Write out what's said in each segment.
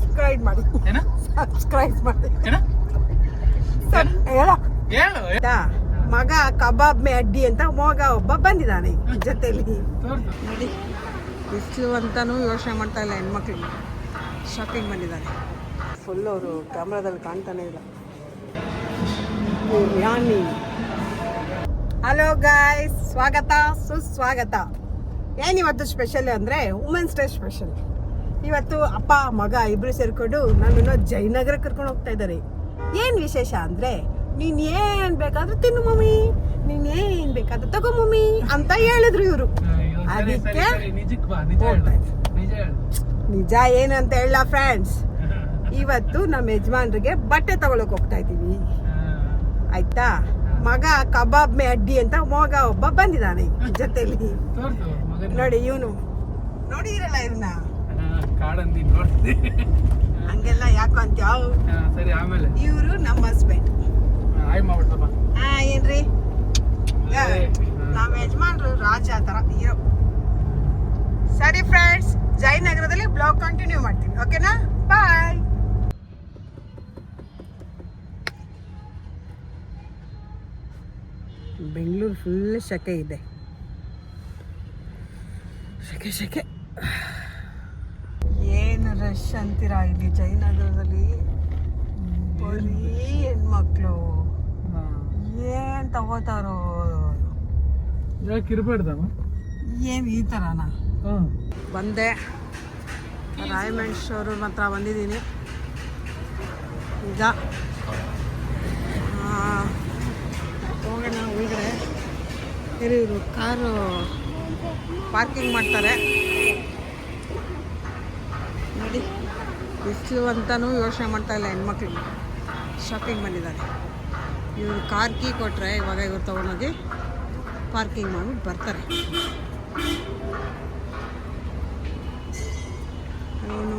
Subscribe ಮಾಡಿ. ಏನ? Subscribe ಮಾಡಿ. ಏನ? ಸಬ್- ಹೇಳ. ಹೇಳು ಆಯ್ತಾ? ಮಗ ಕಬಾಬ್ ಮೇ ಅಡ್ಡಿ ಅಂತ ಮಗ ಒಬ್ಬ ಬಂದಿದ್ದಾನೆ ಜೊತೆಲಿ. ನೋಡಿ. ಬಿಸಿಲು ಅಂತಾನೂ ಯೋಚನೆ ಮಾಡ್ತಾ ಇಲ್ಲ ಹೆಣ್ಮಕ್ಳು. ಶಾಪಿಂಗ್ ಬಂದಿದ್ದಾರೆ ಫುಲ್ ಅವರು ಕ್ಯಾಮ್ರಾದಲ್ಲಿ ಕಾಣ್ತಾನೆ ಇಲ್ಲ. ಯಾನಿ ಹಲೋ ಗಾಯ್ಸ್ ಸ್ವಾಗತ ಸುಸ್ವಾಗತ. ಏನಿವತ್ತು ಸ್ಪೆಷಲ್ ಅಂದರೆ ವುಮೆನ್ಸ್ ಡೇ ಸ್ಪೆಷಲ್ ಇವತ್ತು ಅಪ್ಪ ಮಗ ಇಬ್ರು ಸೇರ್ಕೊಂಡು ನನ್ನನ್ನು ಜಯನಗರ ಕರ್ಕೊಂಡು ಹೋಗ್ತಾ ಇದ್ದಾರೆ. ಏನು ವಿಶೇಷ ಅಂದರೆ ನೀನು ಏನು ಬೇಕಾದ್ರೂ ತಿನ್ನು ಮಮ್ಮಿ. ನೀನು ಏನು ಬೇಕಾದ್ರೂ ತಗೋ ಮಮ್ಮಿ ಅಂತ ಹೇಳಿದ್ರು ಇವರು. ಅದಕ್ಕೆ ನಿಜ ಏನಂತ ಹೇಳು. ನಿಜ ಏನು ಅಂತ ಹೇಳ ಫ್ರೆಂಡ್ಸ್ ಇವತ್ತು ನಮ್ಮ ಯಜಮಾನ್ರಿಗೆ ಬಟ್ಟೆ ತಗೊಳಕ್ ಹೋಗ್ತಾ ಇದ್ದೀವಿ. ಆಯ್ತಾ? ಮಗ ಕಬಾಬ್ ಮೇ ಅಡ್ಡಿ ಅಂತ ಮಗ ಒಬ್ಬ ಬಂದಿದ್ದಾನೆ ಜೊತೆಲಿ. ನೋಡಿ ಇವನು. ನೋಡಿರಲ್ಲ ಇವನ್ನ ಕಾಡಂದಿ ನೋಡ್ತಿ ಹಂಗೆಲ್ಲ ಯಾಕೋ ಅಂತ ಸರಿ ಆಮೇಲೆ. ಇವರು ನಮ್ಮ ಹಸ್ಬೆಂಡ್ ಆಯ್ ಮಾಡ್ಬಿಡ್ತಪ್ಪ ಹಾ ಏನ್ರಿ? ನಮ್ಮ ಯಜಮಾನ್ರು ರಾಜ ಆ ಥರ ಹೀರೋ. ಸರಿ ಫ್ರೆಂಡ್ಸ್ ಜಯನಗರದಲ್ಲಿ ಬ್ಲಾಗ್ ಕಂಟಿನ್ಯೂ ಮಾಡ್ತೀನಿ ಓಕೆನಾ ಬಾಯ್ ಬೆಂಗಳೂರು ಫುಲ್ ಶೆಕೆ ಇದೆ. ಶೆಕೆ ಶೆಕೆ. ರಶ್ ಅಂತೀರಾ ಇಲ್ಲಿ ಜಯನಗರದಲ್ಲಿ? ಬರೀ ಹೆಣ್ಮಕ್ಳು. ಏನ್ ತಗೋತಾರೋ? ಯಾಕೆ ಇರ್ಬೇಡ್ದಮ್ಮ ಏನ್ ಈ ಥರನಾ ಬಂದೆ. ರಾಯಮಂಡ್ ಶೋರೂಮ್ ಹತ್ರ ಬಂದಿದ್ದೀನಿ. ಈಗ ಹೋಗೋಣ ಒಳಗಡೆ. ಇವರು ಕಾರು ಪಾರ್ಕಿಂಗ್ ಮಾಡ್ತಾರೆ. ನೋಡಿ, ಬಿಸಿಲು ಅಂತಲೂ ಯೋಚನೆ ಮಾಡ್ತಾ ಇಲ್ಲ ಹೆಣ್ಮಕ್ಳು. ಶಾಪಿಂಗ್ ಬಂದಿದ್ದಾರೆ. ಇವರು ಕಾರ್ ಕೀ ಕೊಟ್ಟರೆ ಇವಾಗ ಇವ್ರು ತೊಗೊಂಡೋಗಿ ಪಾರ್ಕಿಂಗ್ ಮಾಡಿಬಿಟ್ಟು ಬರ್ತಾರೆ. ಅವನು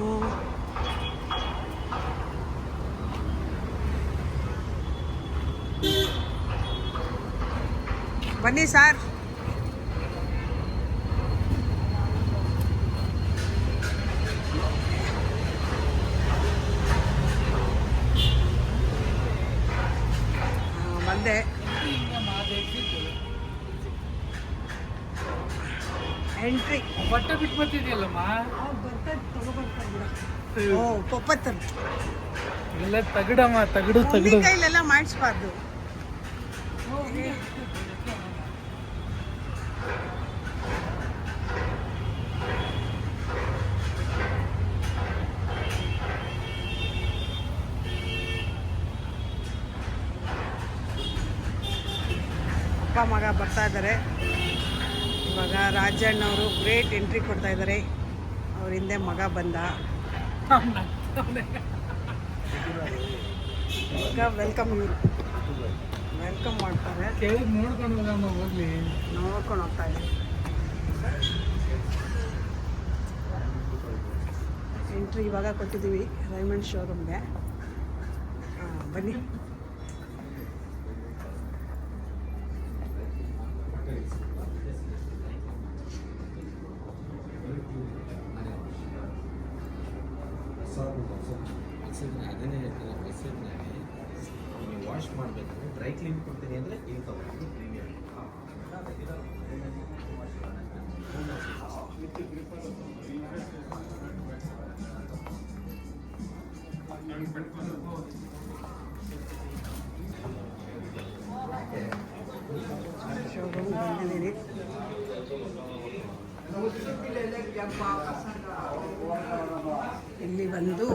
ಬನ್ನಿ ಸರ್ ಎಂಟ್ರಿ ಬಟ್ಟೆ ಬಿಟ್ಟು ಬರ್ತಿದ್ಯಲ್ಲಮ್ಮ? ಓ ಪೊಪ್ಪತ್ತರು ಎಲ್ಲ ತಗಡಮ್ಮ ತಗಡು ತಗಡು. ಕೈಲೆಲ್ಲ ಮಾಡಿಸ್ಬಾರ್ದು. ಅಪ್ಪ ಮಗ ಬರ್ತಾ ಇದ್ದಾರೆ. ಇವಾಗ ರಾಜಣ್ಣವರು ಗ್ರೇಟ್ ಎಂಟ್ರಿ ಕೊಡ್ತಾ ಇದ್ದಾರೆ ಅವ್ರ ಹಿಂದೆ ಮಗ ಬಂದ. ಈಗ ವೆಲ್ಕಮ್ ವೆಲ್ಕಮ್ ಮಾಡ್ತಾರೆ. ನೋಡ್ಕೊಂಡು ನೋಡ್ಕೊಂಡು ಹೋಗ್ತಾ ಇದ್ದೀವಿ ಎಂಟ್ರಿ ಇವಾಗ ಕೊಟ್ಟಿದ್ದೀವಿ ರೈಮಂಡ್ ಶೋರೂಮ್ಗೆ ಬನ್ನಿ. ವಾಶ್ ಮಾಡಬೇಕಂದ್ರೆ ಡ್ರೈ ಕ್ಲೀನ್ ಕೊಡ್ತೀನಿ ಅಂದರೆ ಇಲ್ಲಿ ತಗೊಂಡು ಪ್ರೀಮಿಯರ್ ಇಲ್ಲಿ ಬಂದು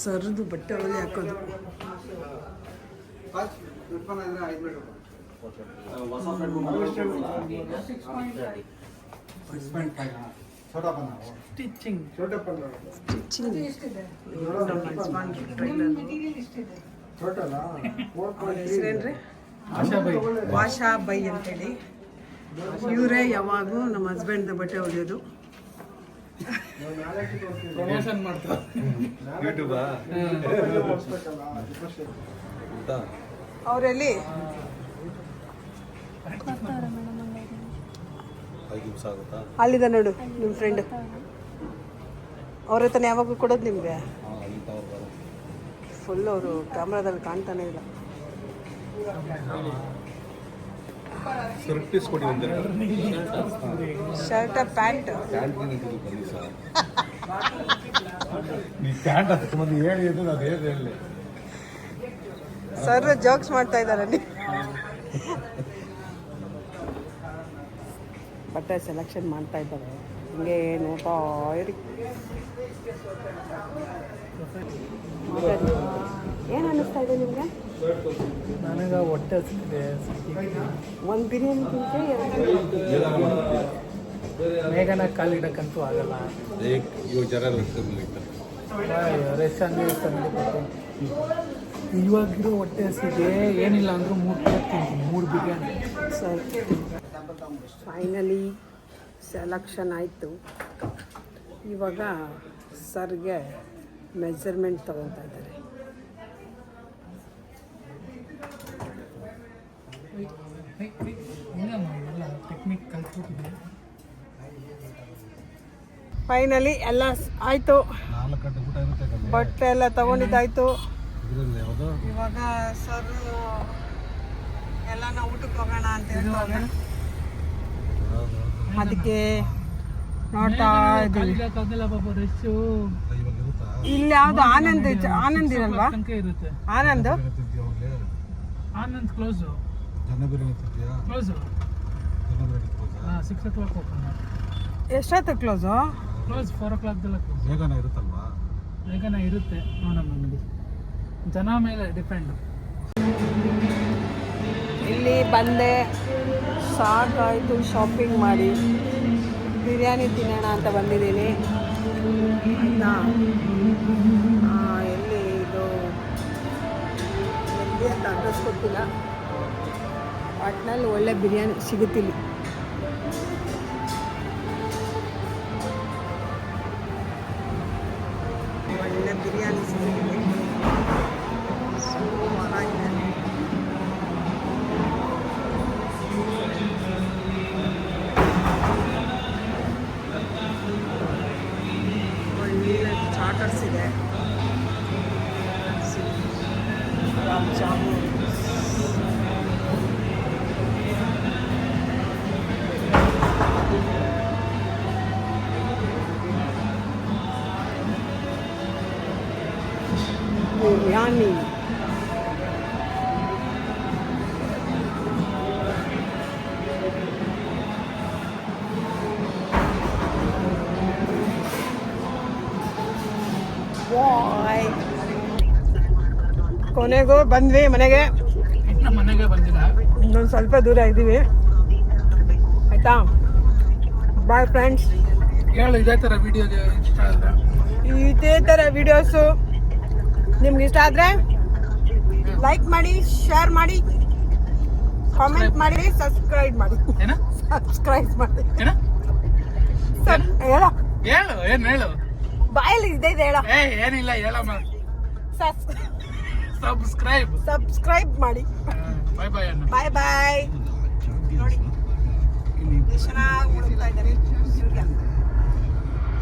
ಸರ್ದು ಬಟ್ಟೆ ಒಳಗೆ ಹಾಕೋದು. ಸ್ಟಿಚಿಂಗ್ ಸ್ಟಿಚಿಂಗ್ ಹೆಸರೇನ್ರಿ ಆಶಾ ಬೈ ವಾಶಾ ಬೈ ಅಂತೇಳಿ ಇವರೇ ಯಾವಾಗೂ ನಮ್ಮ ಹಸ್ಬೆಂಡ್ ಬಟ್ಟೆ ಹೊಲಿಯೋದು ಪ್ರಮೋಷನ್ ಮಾಡ್ತಾರೆ ಯೂಟ್ಯೂಬಾ ಅವರಲ್ಲಿ? ಅಲ್ಲಿದೆ ನೋಡು ನಿಮ್ಮ ಫ್ರೆಂಡ್ ಅವ್ರ ಹತ್ರ ಯಾವಾಗಲೂ ಕೊಡೋದು ನಿಮಗೆ? ಫುಲ್ ಅವರು ಕ್ಯಾಮ್ರಾದಲ್ಲಿ ಕಾಣ್ತಾನೆ ಇಲ್ಲ. ಸರ್ಟಿಸ್ ಕೊಡಿ ಒಂದೆರಡು ಶರ್ಟ್ ಪ್ಯಾಂಟ್ ಪ್ಯಾಂಟ್ ಬನ್ನಿ ಅದು ಹೇಳಿ ಅಂದ್ರೆ ನಾನು ಏನು ಹೇಳಲಿ ಸರ್ ಜೋಕ್ಸ್ ಮಾಡ್ತಾ ಇದ್ದಾರೆ ನೀವು ಬಟ್ಟೆ ಸೆಲೆಕ್ಷನ್ ಮಾಡ್ತಾ ಇದ್ದಾರೆ. ಹಿಂಗೆ ನೋಡ್ತಾ ಇರಿ ಏನು ಅನ್ನಿಸ್ತಾ ಇದೆ ನಿಮಗೆ? ನನಗೆ ಹೊಟ್ಟೆ ಹಸಿದೆ ಒಂದು ಬಿರಿಯಾನಿ ತಿಂತೆ ಮೇಘನ ಕಾಲಿಡಕ್ಕಂತೂ ಆಗಲ್ಲ. ಇವಾಗ ಜನ ಹಂಗೆ ಇವಾಗಿರೋ ಹೊಟ್ಟೆ ಹಸಿಗೆ ಏನಿಲ್ಲ ಅಂದರೂ ಮೂರು ಪ್ಲೇಟ್ ತಿಂತೀನಿ ಮೂರು ಬಿರಿಯಾನಿ. ಸರಿ. ಫೈನಲಿ ಸೆಲೆಕ್ಷನ್ ಆಯಿತು. ಇವಾಗ ಸರ್ಗೆ ಮೆಜರ್ಮೆಂಟ್ ತೊಗೊತಾ ಇದ್ದಾರೆ. ಎಲ್ಲ ಟೆಕ್ನಿಕ್ ಕಲ್ತ್ಬಿಟ್ಟಿದೆ ಫೈನಲಿ ಎಲ್ಲ ಆಯಿತು. ಬಟ್ಟೆ ಎಲ್ಲ ತಗೊಂಡಿದ್ದಾಯ್ತು. ಇದರಲ್ಲಿ ಯಾವುದು? ಇವಾಗ ಸರ್ ಎಲ್ಲ ನಾವು ಊಟಕ್ಕೆ ಹೋಗೋಣ ಅಂತ ಹೇಳ್ತಾರೆ ಅದಕ್ಕೆ ನೋಡ್ತಾ ಇದ್ದೀವಿ. ಇಲ್ಲಿ ಯಾವ್ದು Anand Anand ಇರಲ್ವಾ? Anand? Anand close close six o'clock open ಎಷ್ಟೊತ್ತು close close four o'clock ಬೇಗನೆ ಇರುತ್ತಲ್ವಾ? ಬೇಗನೆ ಇರುತ್ತೆ. ನೋಡೋಣ ನೋಡಿ. ಜನ ಮೇಲೆ ಡಿಪೆಂಡ್. ಇಲ್ಲಿ ಬಂದೆ ಸಾಕಾಯಿತು ಶಾಪಿಂಗ್ ಮಾಡಿ. ಬಿರಿಯಾನಿ ತಿನ್ನೋಣ ಅಂತ ಬಂದಿದ್ದೀನಿ. ಎಲ್ಲಿ ಇದು? ಎಲ್ಲಿ ಅಂತ ಅಡ್ರೆಸ್ ಗೊತ್ತಿಲ್ಲ. ಒಟ್ಟಿನಲ್ಲಿ ಒಳ್ಳೆ ಬಿರಿಯಾನಿ ಸಿಗುತ್ತಿಲ್ಲ ಒಳ್ಳೆ ಬಿರಿಯಾನಿ ಸಿಗುತ್ತಿಲ್ಲ ಬಾಯ್ ಕೊನೆಗೂ ಬಂದ್ವಿ ಮನೆಗೆ. ಮನೆಗೆ ಬಂದಿಲ್ಲ. ಇನ್ನೊಂದು ಸ್ವಲ್ಪ ದೂರ ಇದ್ದೀವಿ. ಆಯ್ತಾ? Bye friends. ಹೇಳು ಇದೇ ಥರ ವಿಡಿಯೋಗೆ ಇಷ್ಟ ಆದರೆ. ಇದೇ ಥರ ವಿಡಿಯೋಸು ನಿಮ್ಗೆ ಇಷ್ಟ ಆದರೆ ಲೈಕ್ ಮಾಡಿ ಶೇರ್ ಮಾಡಿ ಕಾಮೆಂಟ್ ಮಾಡಿ ಸಬ್ಸ್ಕ್ರೈಬ್ ಮಾಡಿ. ಸಬ್ಸ್ಕ್ರೈಬ್ ಮಾಡಿ. ಹೇಳು ಏನು ಹೇಳು? ಬಾಯಲ್ಲಿ ಇದೆ ಇದೆ ಹೇಳ ಏ ಏನಿಲ್ಲ ಹೇಳಮ್ಮ. ಸಬ್ಸ್ಕ್ರೈಬ್ ಸಬ್ಸ್ಕ್ರೈಬ್ ಮಾಡಿ. ಬಾಯ್ ಬಾಯ್ ಅಣ್ಣ. ಬಾಯ್ ಬಾಯ್ ನೋಡಿ. ಎಷ್ಟು ಚೆನ್ನಾಗಿ ಉಳ್ತಾ ಇದ್ದಾರೆ. ಸೂರ್ಯ